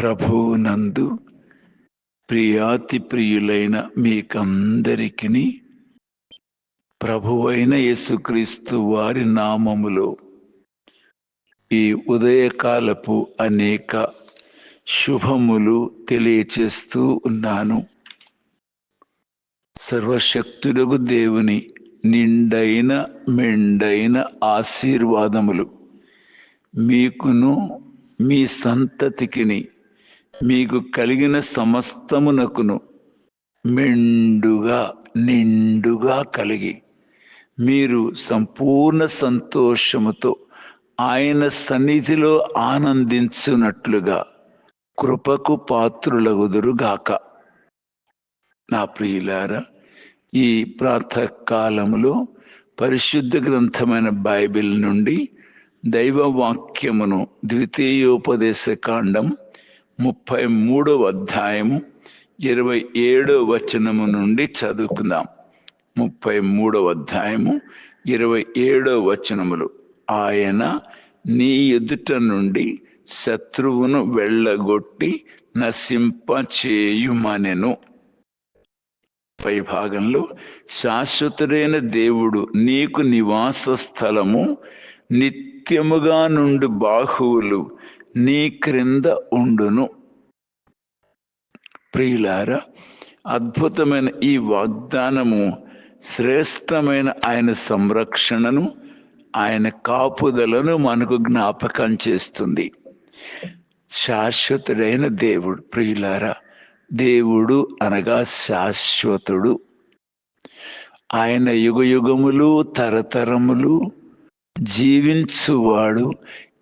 ప్రభువునందు ప్రియాతి ప్రియులైన మీకందరికీ ప్రభువైన యేసుక్రీస్తు వారి నామములో ఈ ఉదయకాలపు అనేక శుభములు తెలియచేస్తూ ఉన్నాను. సర్వశక్తులకు దేవుని నిండైన మెండైన ఆశీర్వాదములు మీకును మీ సంతతికిని మీకు కలిగిన సమస్తమునకును మెండుగా నిండుగా కలిగి మీరు సంపూర్ణ సంతోషముతో ఆయన సన్నిధిలో ఆనందించున్నట్లుగా కృపకు పాత్రులగుదురుగాక. నా ప్రియులారా ఈ ప్రాతకాలములో పరిశుద్ధ గ్రంథమైన బైబిల్ నుండి దైవ వాక్యమును ద్వితీయోపదేశ కాండం ముప్పై మూడవ అధ్యాయము ఇరవై ఏడో వచనము నుండి చదువుకుందాం. ముప్పై మూడవ అధ్యాయము ఇరవై ఏడో వచనములు. ఆయన నీ ఎదుట నుండి శత్రువును వెళ్ళగొట్టి నశింప చేయుమనెను పై భాగంలో శాశ్వతుడైన దేవుడు నీకు నివాస స్థలము నిత్యముగా నుండి బాహువులు నీ క్రింద ఉండును. ప్రియులారా అద్భుతమైన ఈ వాగ్దానము శ్రేష్టమైన ఆయన సంరక్షణను ఆయన కాపుదలను మనకు జ్ఞాపకం చేస్తుంది. శాశ్వతుడైన దేవుడు ప్రియులారా దేవుడు అనగా శాశ్వతుడు. ఆయన యుగ యుగములు తరతరములు జీవించువాడు.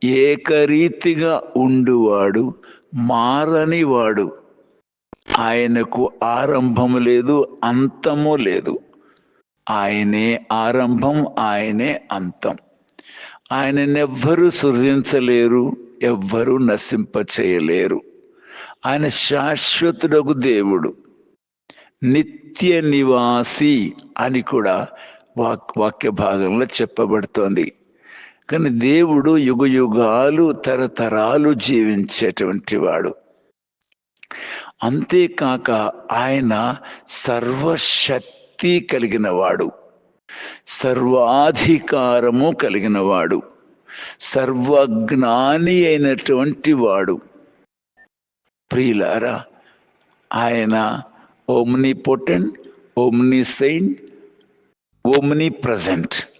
ఏకరీతిగా ఉండువాడు మారని వాడు ఆయనకు ఆరంభము లేదు అంతము లేదు. ఆయనే ఆరంభం ఆయనే అంతం. ఆయననెవ్వరూ సృజించలేరు ఎవ్వరూ నశింప చేయలేరు ఆయన శాశ్వతుడకు దేవుడు. నిత్య నివాసి అని కూడా వాక్ వాక్య భాగంలో చెప్పబడుతోంది. కానీ దేవుడు యుగ యుగాలు తరతరాలు జీవించేటువంటి వాడు. అంతేకాక ఆయన సర్వశక్తి కలిగిన వాడు. సర్వాధికారము కలిగిన వాడు. సర్వజ్ఞాని అయినటువంటి వాడు. ప్రియులారా ఆయన omnipotent omniscient omnipresent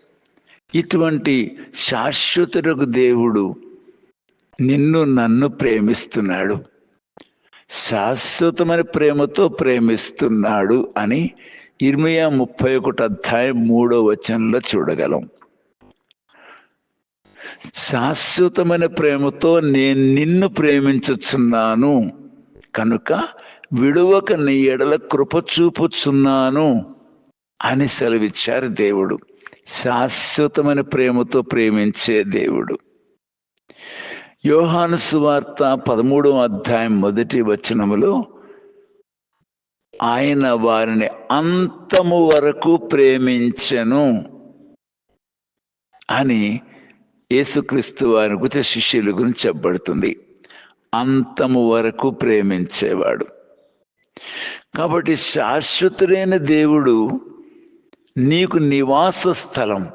ఇటువంటి శాశ్వతులకు దేవుడు నిన్ను నన్ను ప్రేమిస్తున్నాడు. శాశ్వతమైన ప్రేమతో ప్రేమిస్తున్నాడు అని ఇర్మియా ముప్పై ఒకటి అధ్యాయం మూడో వచనంలో చూడగలం. శాశ్వతమైన ప్రేమతో నేను నిన్ను ప్రేమించుచున్నాను. కనుక విడువక నీ ఎడల కృప చూపుచున్నాను అని సెలవిచ్చారు దేవుడు. శాశ్వతమైన ప్రేమతో ప్రేమించే దేవుడు. యోహాను సువార్త పదమూడవ అధ్యాయం మొదటి వచనములో ఆయన వారిని అంతము వరకు ప్రేమించను అని యేసుక్రీస్తు వారి గురించి శిష్యుల గురించి చెప్పబడుతుంది. అంతము వరకు ప్రేమించేవాడు. కాబట్టి శాశ్వతుడైన దేవుడు నీకు నివాస స్థలం.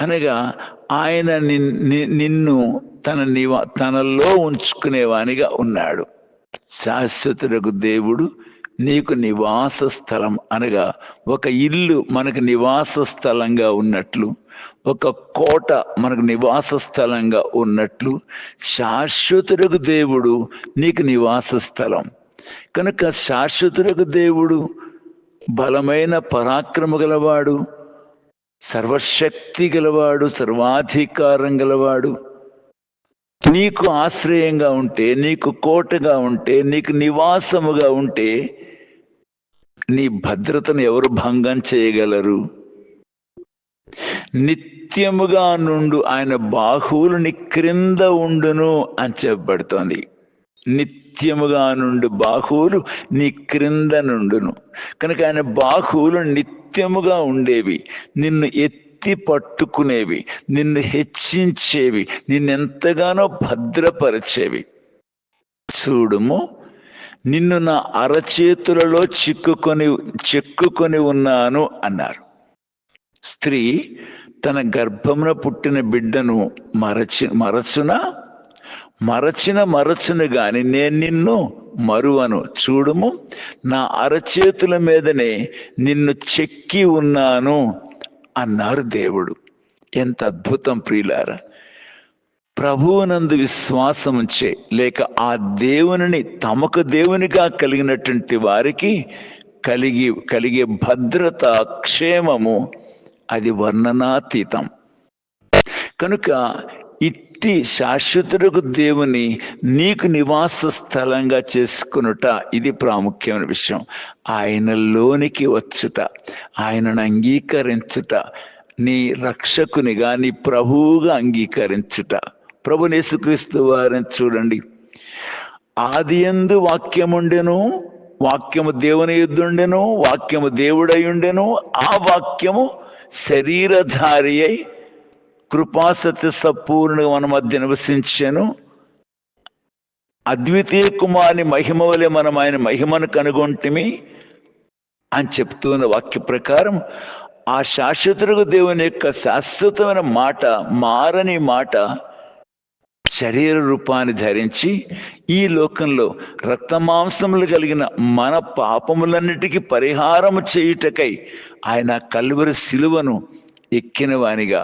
అనగా ఆయన నిన్ను తన నివా తనలో ఉంచుకునేవానిగా ఉన్నాడు. శాశ్వతుడకు దేవుడు నీకు నివాస స్థలం. అనగా ఒక ఇల్లు మనకు నివాస స్థలంగా ఉన్నట్లు ఒక కోట మనకు నివాస స్థలంగా ఉన్నట్లు శాశ్వతుడకు దేవుడు నీకు నివాస స్థలం. కనుక శాశ్వతుడకు దేవుడు బలమైన పరాక్రమ గలవాడు సర్వశక్తి గలవాడు సర్వాధికారం గలవాడు. నీకు ఆశ్రయంగా ఉంటే నీకు కోటగా ఉంటే నీకు నివాసముగా ఉంటే నీ భద్రతను ఎవరు భంగం చేయగలరు? నిత్యముగా నుండు ఆయన బాహువులు నీ క్రింద ఉండును అని చెప్పబడుతోంది. నిత్యముగా నుండి బాహువులు నీ క్రింద నుండును. కనుక ఆయన బాహువులు నిత్యముగా ఉండేవి. నిన్ను ఎత్తి పట్టుకునేవి. నిన్ను హెచ్చించేవి. నిన్నెంతగానో భద్రపరిచేవి. చూడుము నిన్ను నా అరచేతులలో చిక్కుకొని చెక్కుకొని ఉన్నాను అన్నారు. స్త్రీ తన గర్భమున పుట్టిన బిడ్డను మరచి మరచున? మరచిన మరచును గాని నేను నిన్ను మరువను. చూడుము నా అరచేతుల మీదనే నిన్ను చెక్కి ఉన్నాను అన్నారు దేవుడు. ఎంత అద్భుతం ప్రియులారా. ప్రభువునందు విశ్వాసం ఉంచే లేక ఆ దేవునిని తమకు దేవునిగా కలిగినటువంటి వారికి కలిగి కలిగే భద్రత క్షేమము అది వర్ణనాతీతం. కనుక ఎట్టి శాశ్వతులకు దేవుని నీకు నివాస స్థలంగా చేసుకునుట ఇది ప్రాముఖ్యమైన విషయం. ఆయనలోనికి వచ్చుట ఆయనను అంగీకరించుట నీ రక్షకునిగా నీ ప్రభువుగా అంగీకరించుట. ప్రభు వారిని చూడండి. ఆది ఎందు వాక్యముండెను వాక్యము దేవుని యుద్ధుండెను వాక్యము దేవుడై ఉండెను ఆ వాక్యము శరీరధారి అయి కృపాసత్య సంపూర్ణంగా మన మధ్య నివసించాను. అద్వితీయ కుమారి మహిమ వలె మనం ఆయన మహిమను కనుగొంటిమి అని చెప్తున్న వాక్య ప్రకారం ఆ శాశ్వతుడు దేవుని యొక్క శాశ్వతమైన మాట మారని మాట శరీర రూపాన్ని ధరించి ఈ లోకంలో రక్తమాంసములు కలిగిన మన పాపములన్నిటికీ పరిహారం చేయుటకై ఆయన కల్వరి శిలువను ఎక్కిన వానిగా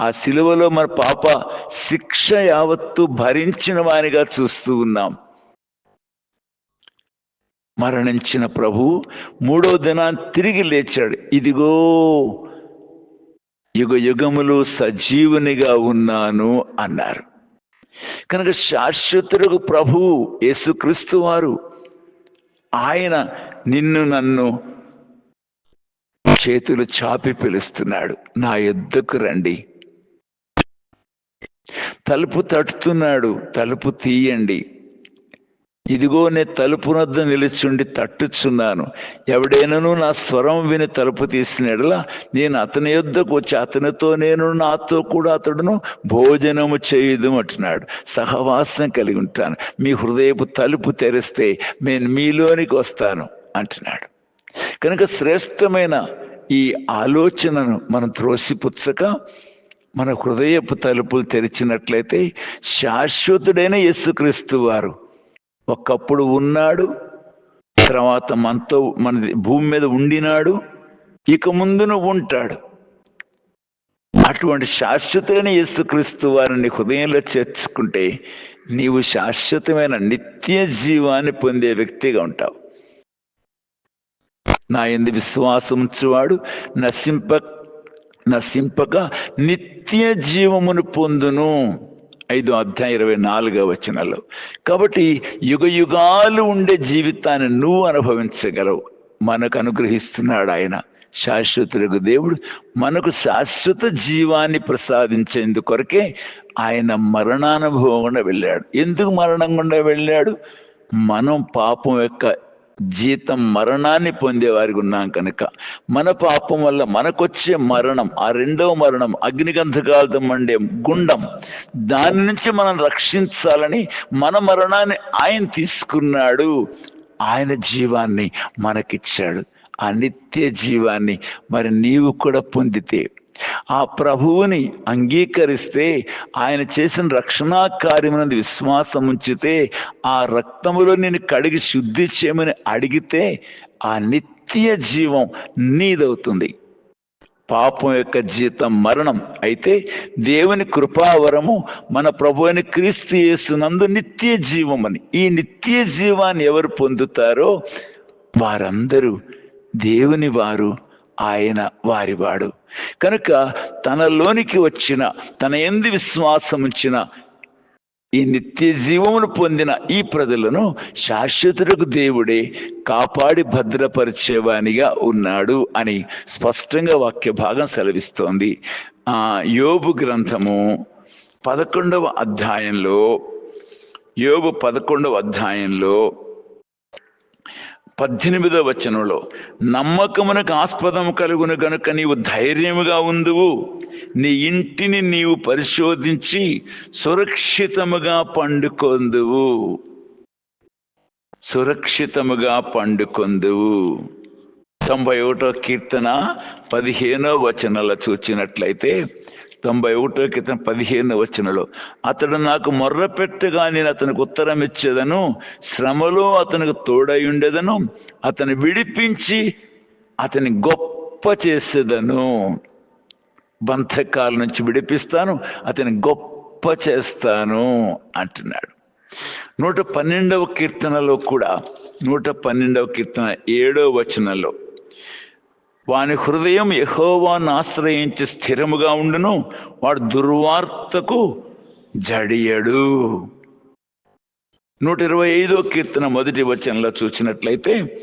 ఆ శిలువలో మన పాప శిక్ష యావత్తు భరించిన వానిగా చూస్తూ ఉన్నాం. మరణించిన ప్రభు మూడో దినాన్ని తిరిగి లేచాడు. ఇదిగో యుగ యుగములు సజీవునిగా ఉన్నాను అన్నారు. కనుక శాశ్వతులకు ప్రభు యేసుక్రీస్తు వారు ఆయన నిన్ను నన్ను చేతులు చాపి పిలుస్తున్నాడు. నా ఎద్దుకు రండి. తలుపు తట్టుతున్నాడు. తలుపు తీయండి. ఇదిగో నే తలుపు వద్ద నిలుచుండి తట్టుచున్నాను. ఎవడైనను నా స్వరం విని తలుపు తీసినట్లా నేను అతని యుద్ధకు వచ్చి అతనితో నేను నాతో కూడా అతడును భోజనము చేయదు అంటున్నాడు. సహవాసం కలిగి ఉంటాను. మీ హృదయపు తలుపు తెరిస్తే నేను మీలోనికి వస్తాను అంటున్నాడు. కనుక శ్రేష్టమైన ఈ ఆలోచనను మనం త్రోసిపుచ్చక మన హృదయపు తలుపులు తెరిచినట్లయితే శాశ్వతుడైన యేసుక్రీస్తు వారు ఒకప్పుడు ఉన్నాడు తర్వాత మనతో మన భూమి మీద ఉండినాడు ఇక ముందును ఉంటాడు. అటువంటి శాశ్వతమైన యేసుక్రీస్తు వారిని హృదయంలో చేర్చుకుంటే నీవు శాశ్వతమైన నిత్య జీవాన్ని పొందే వ్యక్తిగా ఉంటావు. నా ఎందు విశ్వాసం ఉంచువాడు నశింప నశింపక నిత్య జీవమును పొందును. ఐదు అధ్యాయం ఇరవై నాలుగవ వచనాలు. కాబట్టి యుగ యుగాలు ఉండే జీవితాన్ని నువ్వు అనుభవించగలవు. మనకు అనుగ్రహిస్తున్నాడు ఆయన. శాశ్వతులకు దేవుడు మనకు శాశ్వత జీవాన్ని ప్రసాదించేందుకొరకే ఆయన మరణానుభవం గుండా వెళ్ళాడు. ఎందుకు మరణం గుండా వెళ్ళాడు? మనం పాపం యొక్క జీతం మరణాన్ని పొందేవారికి ఉన్నాం కనుక మన పాపం వల్ల మనకొచ్చే మరణం ఆ రెండవ మరణం అగ్నిగంధకాలతో మండే గుండం దాని నుంచి మనం రక్షించాలని మన మరణాన్ని ఆయన తీసుకున్నాడు. ఆయన జీవాన్ని మనకిచ్చాడు. ఆ నిత్య జీవాన్ని మరి నీవు కూడా పొందితే ఆ ప్రభువుని అంగీకరిస్తే ఆయన చేసిన రక్షణా కార్యమునందు విశ్వాసం ఉంచితే ఆ రక్తములో నేను కడిగి శుద్ధి చేయమని అడిగితే ఆ నిత్య జీవం నీదవుతుంది. పాపం యొక్క జీతం మరణం అయితే దేవుని కృపావరము మన ప్రభు అని క్రీస్తు చేస్తున్నందు నిత్య జీవమని. ఈ నిత్య జీవాన్ని ఎవరు పొందుతారో వారందరూ దేవుని వారు ఆయన వారివాడు. కనుక తనలోనికి వచ్చిన తన ఎందు విశ్వాసం ఉంచిన ఈ నిత్య జీవమును పొందిన ఈ ప్రజలను శాశ్వతులకు దేవుడే కాపాడి భద్రపరిచేవానిగా ఉన్నాడు అని స్పష్టంగా వాక్య భాగం సెలవిస్తోంది. ఆ యోబు గ్రంథము పదకొండవ అధ్యాయంలో యోబు పదకొండవ అధ్యాయంలో పద్దెనిమిదో వచనంలో నమ్మకమునకు ఆస్పదం కలుగును గనుక నీవు ధైర్యముగా ఉందువు. నీ ఇంటిని నీవు పరిశోధించి సురక్షితముగా పండుకొందువు. సురక్షితముగా పండుకొందువు. తొంభై ఒకటో కీర్తన పదిహేనో వచనంలో చూచినట్లయితే తొంభై ఒకటో కీర్తన పదిహేను వచ్చినలో అతడు నాకు మొర్ర పెట్టగా నేను అతనికి ఉత్తరం ఇచ్చేదను శ్రమలో అతనికి తోడై ఉండేదను అతను విడిపించి అతని గొప్ప చేసేదను. బంధకాల నుంచి విడిపిస్తాను అతని గొప్ప చేస్తాను అంటున్నాడు. నూట పన్నెండవ కీర్తనలో కూడా నూట పన్నెండవ కీర్తన ఏడో వచనంలో వాని హృదయం యహోవాను ఆశ్రయించి స్థిరముగా ఉండును. వాడు దుర్వార్తకు జడియడు. నూట ఇరవై ఐదో కీర్తన మొదటి వచనంలో చూసినట్లయితే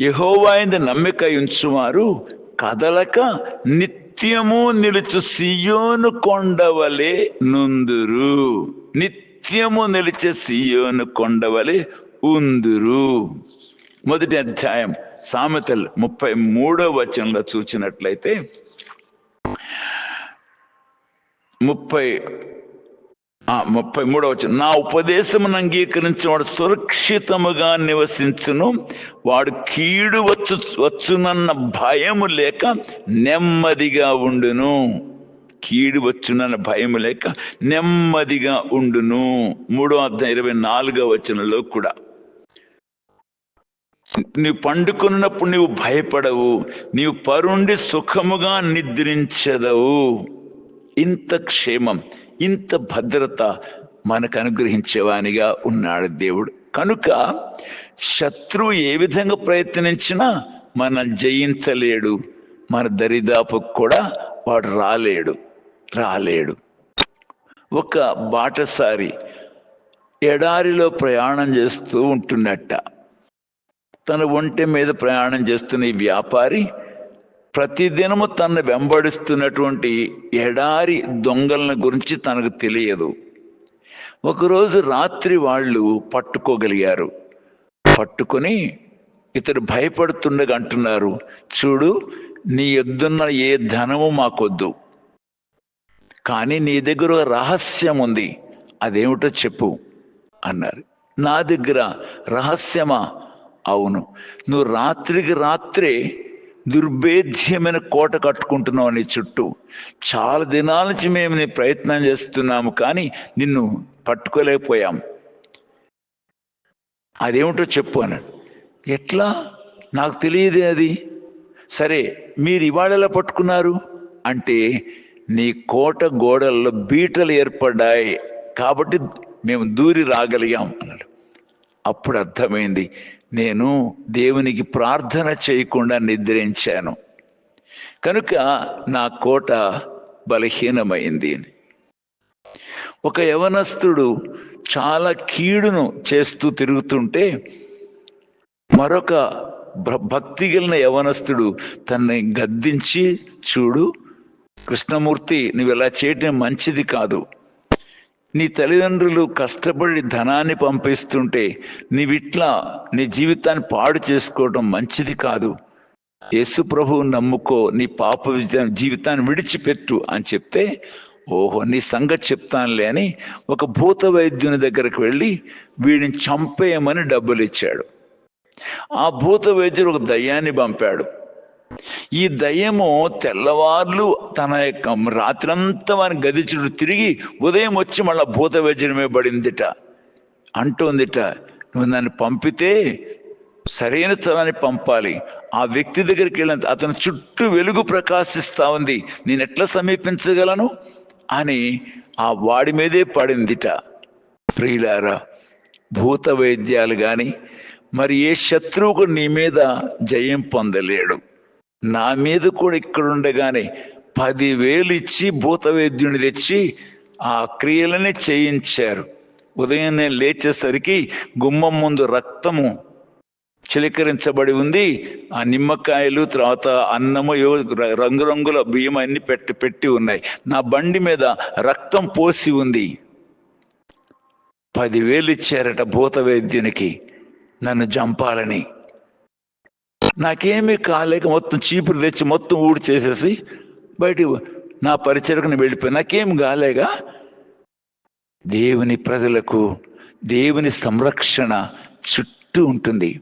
యహోవాయింద నమ్మిక ఉంచువారు కదలక నిత్యము నిలుచు సియోను కొండవలే నుందురు. నిత్యము నిలిచే సియోను కొండవలే ఉందురు. మొదటి అధ్యాయం. సామెతలు ముప్పై మూడో వచనంలో చూసినట్లయితే ముప్పై ముప్పై మూడవ వచనం నా ఉపదేశమును అంగీకరించిన వాడు సురక్షితముగా నివసించును వాడు కీడు వచ్చు వచ్చునన్న భయము లేక నెమ్మదిగా ఉండును. కీడు వచ్చునన్న భయము లేక నెమ్మదిగా ఉండును. మూడో అర్థం ఇరవై నాలుగో వచనంలో కూడా. నీవు పండుకున్నప్పుడు నీవు భయపడవు నీవు పరుండి సుఖముగా నిద్రించదవు. ఇంత క్షేమం ఇంత భద్రత మనకు అనుగ్రహించేవానిగా ఉన్నాడు దేవుడు. కనుక శత్రువు ఏ విధంగా ప్రయత్నించినా మనం జయించలేడు మన దరిదాపుకు కూడా వాడు రాలేడు రాలేడు. ఒక బాటసారి ఎడారిలో ప్రయాణం చేస్తూ ఉంటున్నట్ట. తన ఒంటె మీద ప్రయాణం చేస్తున్న ఈ వ్యాపారి ప్రతిదినము తన వెంబడిస్తున్నటువంటి ఎడారి దొంగలను గురించి తనకు తెలియదు. ఒకరోజు రాత్రి వాళ్ళు పట్టుకోగలిగారు. పట్టుకొని ఇతడు భయపడుతుండగా అంటున్నారు చూడు నీ ఎద్దున్న ఏ ధనము మాకొద్దు. కానీ నీ దగ్గర రహస్యం ఉంది. అదేమిటో చెప్పు అన్నారు. నా దగ్గర రహస్యమా? అవును. నువ్వు రాత్రికి రాత్రే దుర్భేద్యమైన కోట కట్టుకుంటున్నావు నీ చుట్టూ. చాలా దినాల నుంచి మేము నీ ప్రయత్నం చేస్తున్నాము కానీ నిన్ను పట్టుకోలేకపోయాం. అదేమిటో చెప్పు అన్నాడు. ఎట్లా? నాకు తెలియదే అది. సరే మీరు ఇవాళ ఎలా పట్టుకున్నారు? అంటే నీ కోట గోడల్లో బీటలు ఏర్పడ్డాయి కాబట్టి మేము దూరి రాగలిగాం అన్నాడు. అప్పుడు అర్థమైంది. నేను దేవునికి ప్రార్థన చేయకుండా నిద్రించాను. కనుక నా కోట బలహీనమైంది. అని ఒక యవనస్తుడు చాలా కీడును చేస్తూ తిరుగుతుంటే మరొక భ- భక్తి గెలిన యవనస్తుడు తనని గద్దించి చూడు కృష్ణమూర్తి నువ్వు ఇలా చేయటం మంచిది కాదు. నీ తల్లిదండ్రులు కష్టపడి ధనాన్ని పంపిస్తుంటే నీవిట్లా నీ జీవితాన్ని పాడు చేసుకోవడం మంచిది కాదు. యేసు ప్రభువు నమ్ముకో నీ పాప జీవితాన్ని విడిచిపెట్టు అని చెప్తే ఓహో నీ సంగతి చెప్తానులే అని ఒక భూత వైద్యుని దగ్గరికి వెళ్ళి వీడిని చంపేయమని డబ్బులు ఇచ్చాడు ఆ భూత వైద్యుడు ఒక దయ్యాన్ని పంపాడు. ఈ దయ్యము తెల్లవార్లు తన యొక్క రాత్రంతా వాని గది చుట్టూ తిరిగి ఉదయం వచ్చి మళ్ళా భూత వైద్యమే పడిందిట. అంటోందిట నువ్వు దాన్ని పంపితే సరైన స్థలాన్ని పంపాలి. ఆ వ్యక్తి దగ్గరికి వెళ్ళిన అతని చుట్టూ వెలుగు ప్రకాశిస్తా ఉంది. నేను ఎట్లా సమీపించగలను? అని ఆ వాడి మీదే పడిందిట. ప్రియులారా భూత వైద్యాలు కానీ మరి ఏ శత్రువుకు నీ మీద జయం పొందలేడు. నా మీద కూడా ఇక్కడ ఉండగానే పదివేలు ఇచ్చి భూత వైద్యుని తెచ్చి ఆ క్రియలని చేయించారు. ఉదయం నేను లేచేసరికి గుమ్మం ముందు రక్తము చిలకరించబడి ఉంది. ఆ నిమ్మకాయలు తర్వాత అన్నము రంగురంగుల బియ్యం అన్ని పెట్టి పెట్టి ఉన్నాయి. నా బండి మీద రక్తం పోసి ఉంది. పదివేలు ఇచ్చారట భూత వైద్యునికి నన్ను చంపాలని నాకేమీ కాలేక మొత్తం చీపురు తెచ్చి మొత్తం ఊడి చేసేసి బయటికి నా పరిచరకుని వెళ్ళిపోయి నాకేం కాలేగా? దేవుని ప్రజలకు దేవుని సంరక్షణ చుట్టూ ఉంటుంది.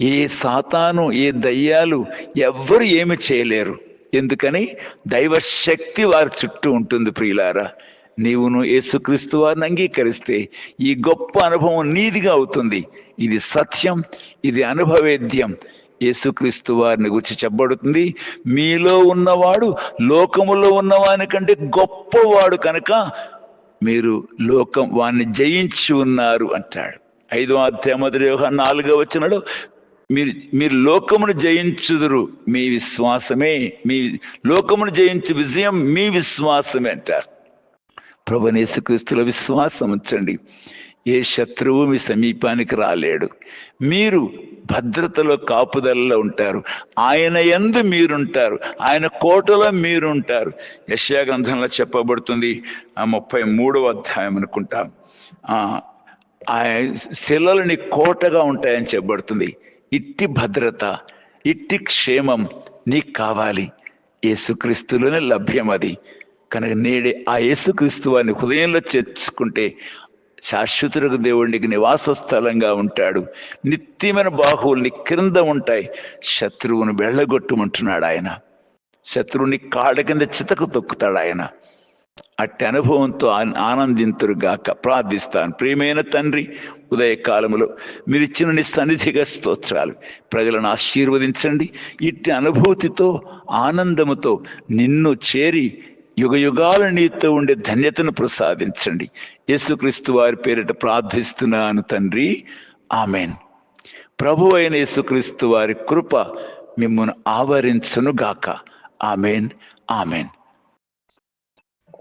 ఏ సాతాను ఏ దయ్యాలు ఎవ్వరు ఏమి చేయలేరు. ఎందుకని? దైవశక్తి వారి చుట్టూ ఉంటుంది ప్రియులారా. నీవును యేసుక్రీస్తు వారిని అంగీకరిస్తే ఈ గొప్ప అనుభవం నీదిగా అవుతుంది. ఇది సత్యం ఇది అనుభవేద్యం. యేసుక్రీస్తు వారిని గురించి చెప్పబడుతుంది. మీలో ఉన్నవాడు లోకములో ఉన్నవాని కంటే గొప్పవాడు కనుక మీరు లోకం వాణ్ణి జయించి ఉన్నారు అంటాడు. ఐదో అధ్యాయ మొదటి నాలుగో వచ్చినాడు మీరు మీరు లోకమును జయించుదురు మీ విశ్వాసమే మీ లోకమును జయించు విజయం మీ విశ్వాసమే అంటారు. ప్రభునేసుక్రీస్తుల విశ్వాసం ఉంచండి. ఏ శత్రువు మీ సమీపానికి రాలేడు. మీరు భద్రతలో కాపుదలలో ఉంటారు. ఆయన ఎందు మీరుంటారు. ఆయన కోటలో మీరుంటారు. యశ్యా చెప్పబడుతుంది. ఆ ముప్పై మూడవ అధ్యాయం అనుకుంటాం. శిలలని శిలలు నీ కోటగా ఉంటాయని చెప్పబడుతుంది. ఇట్టి భద్రత ఇట్టి క్షేమం నీకు కావాలి. యేసుక్రీస్తులోనే లభ్యం అది కనుక నేడే ఆ యేసుక్రీస్తు వారిని హృదయంలో చేర్చుకుంటే శాశ్వతులకు దేవుడికి నివాస స్థలంగా ఉంటాడు. నిత్యమైన బాహువుల్ని క్రింద ఉంటాయి. శత్రువును వెళ్ళగొట్టుమంటున్నాడు ఆయన. శత్రువుని కాళ్ళ కింద చితకు తొక్కుతాడు ఆయన. అట్టి అనుభవంతో ఆనందింతురుగాక ప్రార్థిస్తాను. ప్రియమైన తండ్రి ఉదయకాలములో మీరు ఇచ్చిన నీ సన్నిధిగా స్తోత్రాలు. ప్రజలను ఆశీర్వదించండి. ఇట్టి అనుభూతితో ఆనందముతో నిన్ను చేరి యుగ యుగాల నీతో ఉండే ధన్యతను ప్రసాదించండి. యేసుక్రీస్తు వారి పేరిట ప్రార్థిస్తున్నాను తండ్రి. ఆమెన్. ప్రభు అయిన యేసుక్రీస్తు వారి కృప మిమ్మల్ని ఆవరించునుగాక. ఆమెన్. ఆమెన్.